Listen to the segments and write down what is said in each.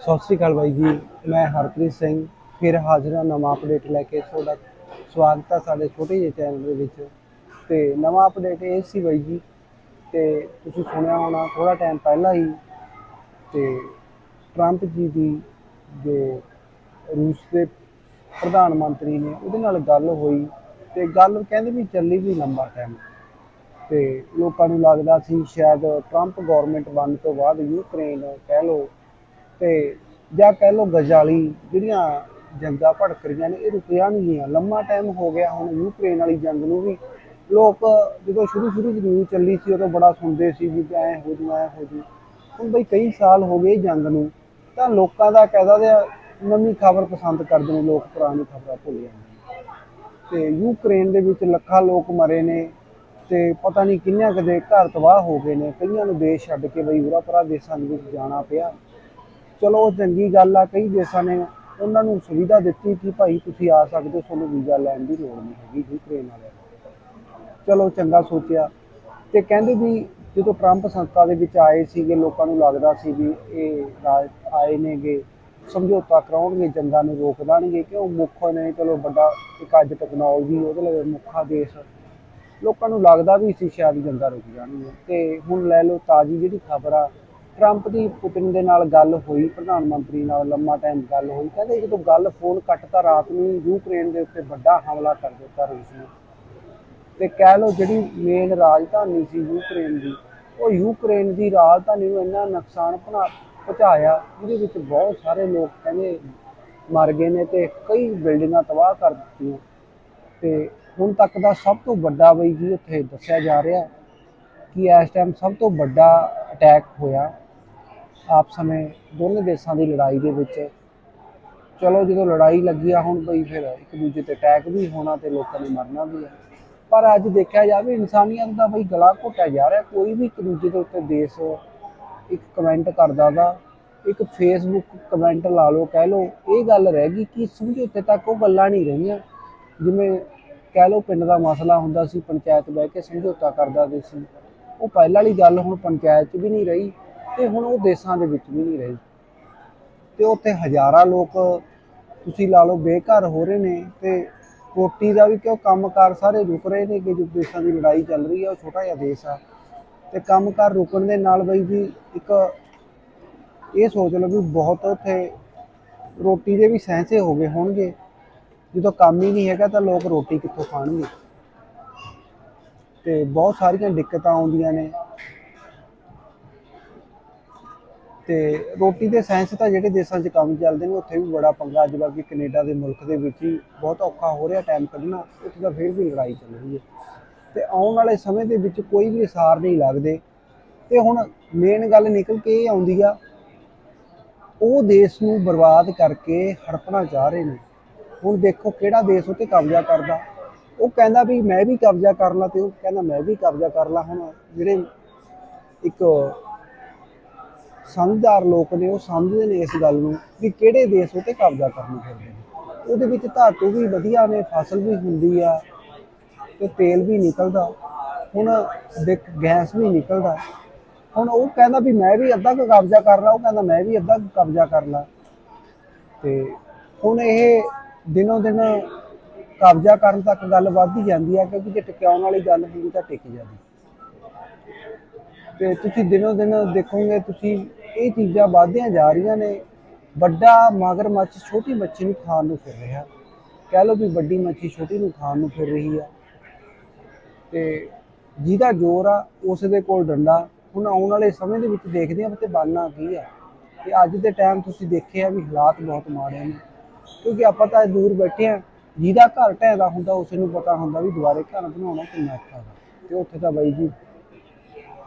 ਸਤਿ ਸ਼੍ਰੀ ਅਕਾਲ ਬਾਈ ਜੀ, ਮੈਂ ਹਰਪ੍ਰੀਤ ਸਿੰਘ, ਫਿਰ ਹਾਜ਼ਰ ਹਾਂ ਨਵਾਂ ਅਪਡੇਟ ਲੈ ਕੇ ਤੁਹਾਡਾ ਸਵਾਗਤ ਹੈ ਸਾਡੇ ਛੋਟੇ ਜਿਹੇ ਚੈਨਲ ਦੇ ਵਿੱਚ। ਤੇ ਨਵਾਂ ਅਪਡੇਟ ਇਹ ਸੀ ਬਾਈ ਜੀ ਤੇ ਤੁਸੀਂ ਸੁਣਿਆ ਹੋਣਾ ਥੋੜਾ ਟਾਈਮ ਪਹਿਲਾਂ ਹੀ ਤੇ ਟਰੰਪ ਜੀ ਦੀ ਜੋ ਰੂਸ ਦੇ ਪ੍ਰਧਾਨ ਮੰਤਰੀ ਨੇ ਉਹਦੇ ਨਾਲ ਗੱਲ ਹੋਈ ਤੇ ਗੱਲ ਕਹਿੰਦੇ ਵੀ ਚੱਲੀ ਵੀ ਲੰਬਾ ਟਾਈਮ ਤੇ ਲੋਕਾਂ ਨੂੰ ਲੱਗਦਾ ਸੀ ਸ਼ਾਇਦ ਟਰੰਪ ਗਵਰਨਮੈਂਟ ਬਣਨ ਤੋਂ ਬਾਅਦ ਯੂਕਰੇਨ ਕਹਿ ਲਓ ਤੇ ਜਾਂ ਕਹਿ ਲਓ ਗਜ਼ਾਲੀ ਜਿਹੜੀਆਂ ਜੰਗਾਂ ਭੜਕ ਰਹੀਆਂ ਨੇ, ਇਹ ਰੁਕਿਆ ਨਹੀਂ ਗਈਆਂ। ਲੰਮਾ ਟਾਈਮ ਹੋ ਗਿਆ ਹੁਣ ਯੂਕਰੇਨ ਵਾਲੀ ਜੰਗ ਨੂੰ ਵੀ। ਲੋਕ ਜਦੋਂ ਸ਼ੁਰੂ ਸ਼ੁਰੂ ਚ ਨਿਊਜ਼ ਚੱਲੀ ਸੀ, ਉਦੋਂ ਬੜਾ ਸੁਣਦੇ ਸੀ ਵੀ ਐ ਹੋ ਜੂ, ਐ ਹੋ ਜੂ। ਹੁਣ ਬਈ ਕਈ ਸਾਲ ਹੋ ਗਏ ਜੰਗ ਨੂੰ, ਤਾਂ ਲੋਕਾਂ ਦਾ ਕਹਿਦਾ ਦੇ ਨਵੀਂ ਖਬਰ ਪਸੰਦ ਕਰਦੇ ਨੇ ਲੋਕ, ਪੁਰਾਣੀ ਖਬਰਾਂ ਭੁੱਲ ਜਾਂਦੇ ਨੇ। ਤੇ ਯੂਕਰੇਨ ਦੇ ਵਿੱਚ ਲੱਖਾਂ ਲੋਕ ਮਰੇ ਨੇ ਤੇ ਪਤਾ ਨਹੀਂ ਕਿੰਨਿਆਂ ਕਦੇ ਘਰ ਤਬਾਹ ਹੋ ਗਏ ਨੇ। ਕਈਆਂ ਨੂੰ ਦੇਸ਼ ਛੱਡ ਕੇ ਬਈ ਉਰਾ ਪਰਾ ਦੇਸ਼ਾਂ ਦੇ ਵਿੱਚ ਜਾਣਾ ਪਿਆ। ਚਲੋ, ਉਹ ਚੰਗੀ ਗੱਲ ਆ, ਕਈ ਦੇਸ਼ਾਂ ਨੇ ਉਹਨਾਂ ਨੂੰ ਸੁਵਿਧਾ ਦਿੱਤੀ ਕਿ ਭਾਈ ਤੁਸੀਂ ਆ ਸਕਦੇ ਹੋ, ਤੁਹਾਨੂੰ ਵੀਜ਼ਾ ਲੈਣ ਦੀ ਲੋੜ ਨਹੀਂ ਹੈਗੀ ਯੂਕਰੇਨ ਵਾਲਿਆਂ ਨੂੰ। ਚਲੋ, ਚੰਗਾ ਸੋਚਿਆ। ਤੇ ਕਹਿੰਦੇ ਵੀ ਜਦੋਂ ਟਰੰਪ ਸੰਸਥਾ ਦੇ ਵਿੱਚ ਆਏ ਸੀਗੇ, ਲੋਕਾਂ ਨੂੰ ਲੱਗਦਾ ਸੀ ਵੀ ਇਹ ਰਾਜ ਆਏ ਨੇਗੇ, ਸਮਝੌਤਾ ਕਰਾਉਣਗੇ, ਜੰਗਾਂ ਨੂੰ ਰੋਕ ਦੇਣਗੇ, ਕਿਉਂ ਮੁੱਖ ਨੇ, ਚਲੋ, ਵੱਡਾ ਇੱਕ ਅੱਜ ਟੈਕਨੋਲੋਜੀ ਉਹਦੇ ਲਈ ਮੁੱਖਾ ਦੇਸ਼ ਲੋਕਾਂ ਨੂੰ ਲੱਗਦਾ ਵੀ ਸੀ ਸ਼ਾਇਦ ਜੰਗਾਂ ਰੁਕ ਜਾਣਗੀਆਂ। ਤੇ ਹੁਣ ਲੈ ਲਓ ਤਾਜੀ ਜਿਹੜੀ ਖਬਰ ਆ ਟਰੰਪ ਦੀ ਪੁਤਿਨ ਦੇ ਨਾਲ ਗੱਲ ਹੋਈ, ਪ੍ਰਧਾਨ ਮੰਤਰੀ ਨਾਲ ਲੰਮਾ ਟਾਈਮ ਗੱਲ ਹੋਈ, ਕਹਿੰਦੇ ਜਦੋਂ ਗੱਲ ਫੋਨ ਕੱਟਤਾ ਰਾਤ ਨੂੰ ਯੂਕਰੇਨ ਦੇ ਉੱਤੇ ਵੱਡਾ ਹਮਲਾ ਕਰ ਦਿੱਤਾ ਰੂਸ ਨੇ। ਤੇ ਕਹਿ ਲਓ ਜਿਹੜੀ ਮੇਨ ਰਾਜਧਾਨੀ ਸੀ ਯੂਕਰੇਨ ਦੀ, ਉਹ ਯੂਕਰੇਨ ਦੀ ਰਾਜਧਾਨੀ ਨੂੰ ਇੰਨਾ ਨੁਕਸਾਨ ਪਹੁੰਚਾ, ਪਹੁੰਚਾਇਆ, ਜਿਹਦੇ ਵਿੱਚ ਬਹੁਤ ਸਾਰੇ ਲੋਕ ਕਹਿੰਦੇ ਮਰ ਗਏ ਨੇ ਤੇ ਕਈ ਬਿਲਡਿੰਗਾਂ ਤਬਾਹ ਕਰ ਦਿੱਤੀਆਂ। ਤੇ ਹੁਣ ਤੱਕ ਦਾ ਸਭ ਤੋਂ ਵੱਡਾ ਬਈ ਜੀ ਉੱਥੇ ਦੱਸਿਆ ਜਾ ਰਿਹਾ ਕਿ ਇਸ ਟਾਈਮ ਸਭ ਤੋਂ ਵੱਡਾ ਅਟੈਕ ਹੋਇਆ। ਆਪ ਸਮੇਂ ਦੋਨੇ ਦੇਸ਼ਾਂ ਦੀ ਲੜਾਈ ਦੇ ਵਿੱਚ। ਚਲੋ ਜਦੋਂ ਲੜਾਈ ਲੱਗੀ ਆ ਹੁਣ ਬਈ ਫਿਰ ਇੱਕ ਦੂਜੇ ਤੇ ਅਟੈਕ ਵੀ ਹੋਣਾ ਤੇ ਲੋਕਾਂ ਨੇ ਮਰਨਾ ਵੀ ਹੈ ਪਰ ਅੱਜ ਦੇਖਿਆ ਜਾਵੇ ਇਨਸਾਨੀਅਤ ਦਾ ਬਈ ਗਲਾ ਘੁੱਟਿਆ ਜਾ ਰਿਹਾ। ਕੋਈ ਵੀ ਇੱਕ ਦੂਜੇ ਦੇ ਉੱਤੇ ਦੇਸ਼ ਇੱਕ ਕਮੈਂਟ ਕਰਦਾ ਦਾ ਇੱਕ ਫੇਸਬੁੱਕ ਕਮੈਂਟ ਲਾ ਲਓ, ਕਹਿ ਲਓ, ਇਹ ਗੱਲ ਰਹਿ ਗਈ ਕਿ ਸਮਝੌਤੇ ਤੱਕ ਉਹ ਗੱਲਾਂ ਨਹੀਂ ਰਹੀਆਂ। ਜਿਵੇਂ ਕਹਿ ਲਓ ਪਿੰਡ ਦਾ ਮਸਲਾ ਹੁੰਦਾ ਸੀ, ਪੰਚਾਇਤ ਬਹਿ ਕੇ ਸਮਝੌਤਾ ਕਰਦਾ ਦੇ ਸੀ। ਉਹ ਪਹਿਲਾਂ ਵਾਲੀ ਗੱਲ ਹੁਣ ਪੰਚਾਇਤ 'ਚ ਵੀ ਨਹੀਂ ਰਹੀ। ਤੇ ਹੁਣ ਉਹ ਦੇਸ਼ਾਂ ਦੇ ਵਿੱਚ ਵੀ ਨਹੀਂ ਰਹੀ। ਤੇ ਉੱਥੇ ਹਜ਼ਾਰਾਂ ਲੋਕ ਤੁਸੀਂ ਲਾ ਲਓ ਬੇਘਰ ਹੋ ਰਹੇ ਨੇ ਤੇ ਰੋਟੀ ਦਾ ਵੀ ਕਿਉਂ ਕੰਮਕਾਰ ਸਾਰੇ ਰੁਕ ਰਹੇ ਨੇ ਕਿ ਜੋ ਦੇਸ਼ਾਂ ਦੀ ਲੜਾਈ ਚੱਲ ਰਹੀ ਹੈ ਉਹ ਛੋਟਾ ਜਿਹਾ ਦੇਸ਼ ਆ। ਤੇ ਕੰਮਕਾਰ ਰੁਕਣ ਦੇ ਨਾਲ ਬਈ ਜੀ ਇੱਕ ਇਹ ਸੋਚ ਲਓ ਵੀ ਬਹੁਤ ਉੱਥੇ ਰੋਟੀ ਦੇ ਵੀ ਸਹਿਸੇ ਹੋ ਗਏ ਹੋਣਗੇ। ਜਦੋਂ ਕੰਮ ਹੀ ਨਹੀਂ ਹੈਗਾ ਤਾਂ ਲੋਕ ਰੋਟੀ ਕਿੱਥੋਂ ਖਾਣਗੇ? ਤੇ ਬਹੁਤ ਸਾਰੀਆਂ ਦਿੱਕਤਾਂ ਆਉਂਦੀਆਂ ਨੇ। ਤੇ ਰੋਟੀ ਦੇ ਸਾਇੰਸ ਤਾਂ ਜਿਹੜੇ ਦੇਸ਼ਾਂ 'ਚ ਕੰਮ ਚੱਲਦੇ ਨੇ, ਉੱਥੇ ਵੀ ਬੜਾ ਪੰਗਾ। ਅੱਜ ਬਾਕੀ ਕੈਨੇਡਾ ਦੇ ਮੁਲਕ ਦੇ ਵਿੱਚ ਹੀ ਬਹੁਤ ਔਖਾ ਹੋ ਰਿਹਾ ਟਾਈਮ ਕੱਢਣਾ, ਉੱਥੇ ਤਾਂ ਫਿਰ ਵੀ ਲੜਾਈ ਚੱਲ ਰਹੀ ਹੈ। ਤੇ ਆਉਣ ਵਾਲੇ ਸਮੇਂ ਦੇ ਵਿੱਚ ਕੋਈ ਵੀ ਅਸਾਰ ਨਹੀਂ ਲੱਗਦੇ। ਤੇ ਹੁਣ ਮੇਨ ਗੱਲ ਨਿਕਲ ਕੇ ਇਹ ਆਉਂਦੀ ਆ, ਉਹ ਦੇਸ਼ ਨੂੰ ਬਰਬਾਦ ਕਰਕੇ ਹੜਪਣਾ ਚਾਹ ਰਹੇ ਨੇ। ਹੁਣ ਦੇਖੋ ਕਿਹੜਾ ਦੇਸ਼ ਉੱਤੇ ਕਬਜ਼ਾ ਕਰਦਾ। ਉਹ ਕਹਿੰਦਾ ਵੀ ਮੈਂ ਵੀ ਕਬਜ਼ਾ ਕਰ ਲਾਂ ਤੇ ਉਹ ਕਹਿੰਦਾ ਮੈਂ ਵੀ ਕਬਜ਼ਾ ਕਰ ਲਾਂ। ਹੁਣ ਜਿਹੜੇ ਇੱਕ ਸਮਝਦਾਰ ਲੋਕ ਨੇ, ਉਹ ਸਮਝਦੇ ਨੇ ਇਸ ਗੱਲ ਨੂੰ ਵੀ ਕਿਹੜੇ ਦੇਸ਼ ਉੱਤੇ ਕਬਜ਼ਾ ਕਰਨ ਫਿਰਦੇ ਨੇ ਉਹਦੇ ਵਿੱਚ ਧਾਤੂ ਵੀ ਵਧੀਆ ਨੇ, ਫਸਲ ਵੀ ਹੁੰਦੀ ਆ ਤੇ ਤੇਲ ਵੀ ਨਿਕਲਦਾ। ਹੁਣ ਦੇਖ, ਗੈਸ ਵੀ ਨਿਕਲਦਾ। ਹੁਣ ਉਹ ਕਹਿੰਦਾ ਵੀ ਮੈਂ ਵੀ ਅੱਧਾ ਕੁ ਕਬਜ਼ਾ ਕਰ ਲਾਂ, ਉਹ ਕਹਿੰਦਾ ਮੈਂ ਵੀ ਅੱਧਾ ਕੁ ਕਬਜ਼ਾ ਕਰ ਲਾਂ। ਤੇ ਹੁਣ ਇਹ ਦਿਨੋਂ ਦਿਨ ਕਬਜ਼ਾ ਕਰਨ ਤੱਕ ਗੱਲ ਵੱਧਦੀ ਜਾਂਦੀ ਆ, ਕਿਉਂਕਿ ਜੇ ਟਿਕਾਉਣ ਵਾਲੀ ਗੱਲ ਹੁੰਦੀ ਤਾਂ ਟਿਕ ਜਾਂਦੀ। ਤੇ ਤੁਸੀਂ ਦਿਨੋਂ ਦਿਨ ਦੇਖੋਗੇ, ਤੁਸੀਂ ਇਹ ਚੀਜ਼ਾਂ ਵੱਧਦੀਆਂ ਜਾ ਰਹੀਆਂ ਨੇ। ਵੱਡਾ ਮਗਰਮੱਛ ਛੋਟੀ ਮੱਛੀ ਨੂੰ ਖਾਣ ਨੂੰ ਫਿਰ ਰਿਹਾ। ਕਹਿ ਲਓ ਵੀ ਵੱਡੀ ਮੱਛੀ ਛੋਟੀ ਨੂੰ ਖਾਣ ਨੂੰ ਫਿਰ ਰਹੀ ਆ। ਤੇ ਜਿਹਦਾ ਜ਼ੋਰ ਆ ਉਸ ਦੇ ਕੋਲ ਡੰਡਾ। ਹੁਣ ਆਉਣ ਵਾਲੇ ਸਮੇਂ ਦੇ ਵਿੱਚ ਦੇਖਦੇ ਆ ਤੇ ਬਣਨਾ ਕੀ ਆ। ਤੇ ਅੱਜ ਦੇ ਟਾਈਮ ਤੁਸੀਂ ਦੇਖਿਆ ਵੀ ਹਾਲਾਤ ਬਹੁਤ ਮਾੜੇ ਨੇ। ਕਿਉਂਕਿ ਆਪਾਂ ਤਾਂ ਦੂਰ ਬੈਠੇ ਆ। ਜਿਹਦਾ ਘਰ ਢਹਿਦਾ ਹੁੰਦਾ, ਉਸ ਨੂੰ ਪਤਾ ਹੁੰਦਾ ਵੀ ਦੁਬਾਰੇ ਘਰ ਬਣਾਉਣਾ ਕਿੰਨਾ ਔਖਾ ਹੈ ਤੇ ਉੱਥੇ ਤਾਂ ਬਾਈ ਜੀ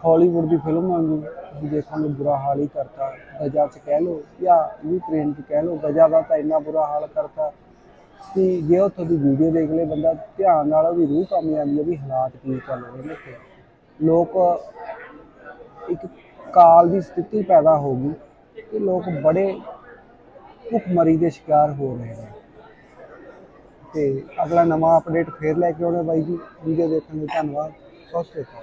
ਹਾਲੀਵੁੱਡ ਦੀ ਫਿਲਮਾਂ ਨੂੰ ਤੁਸੀਂ ਦੇਖੋਗੇ ਬੁਰਾ ਹਾਲ ਹੀ ਕਰਤਾ। ਗਜਾ 'ਚ ਕਹਿ ਲਓ ਜਾਂ ਯੂਕਰੇਨ 'ਚ ਕਹਿ ਲਓ ਗਜਾ ਦਾ ਤਾਂ ਇੰਨਾ ਬੁਰਾ ਹਾਲ ਕਰਤਾ ਕਿ ਜੇ ਉੱਥੋਂ ਦੀ ਵੀਡੀਓ ਦੇਖ ਲੇ ਬੰਦਾ ਧਿਆਨ ਨਾਲ ਉਹਦੀ ਰੂਹ ਕੰਮ ਜਾਂਦੀ ਹੈ ਵੀ ਹਾਲਾਤ ਕੀ ਚੱਲ ਰਹੇ ਨੇ ਇੱਥੇ। ਲੋਕ ਇੱਕ ਕਾਲ ਦੀ ਸਥਿਤੀ ਪੈਦਾ ਹੋ ਗਈ ਕਿ ਲੋਕ ਬੜੇ ਭੁੱਖਮਰੀ ਦੇ ਸ਼ਿਕਾਰ ਹੋ ਰਹੇ ਨੇ। ਤੇ ਅਗਲਾ ਨਵਾਂ ਅਪਡੇਟ ਫੇਰ ਲੈ ਕੇ ਆਉਣਾ ਬਾਈ ਜੀ। ਵੀਡੀਓ ਦੇਖਣ ਲਈ ਧੰਨਵਾਦ। ਸਤਿ ਸ਼੍ਰੀ ਅਕਾਲ।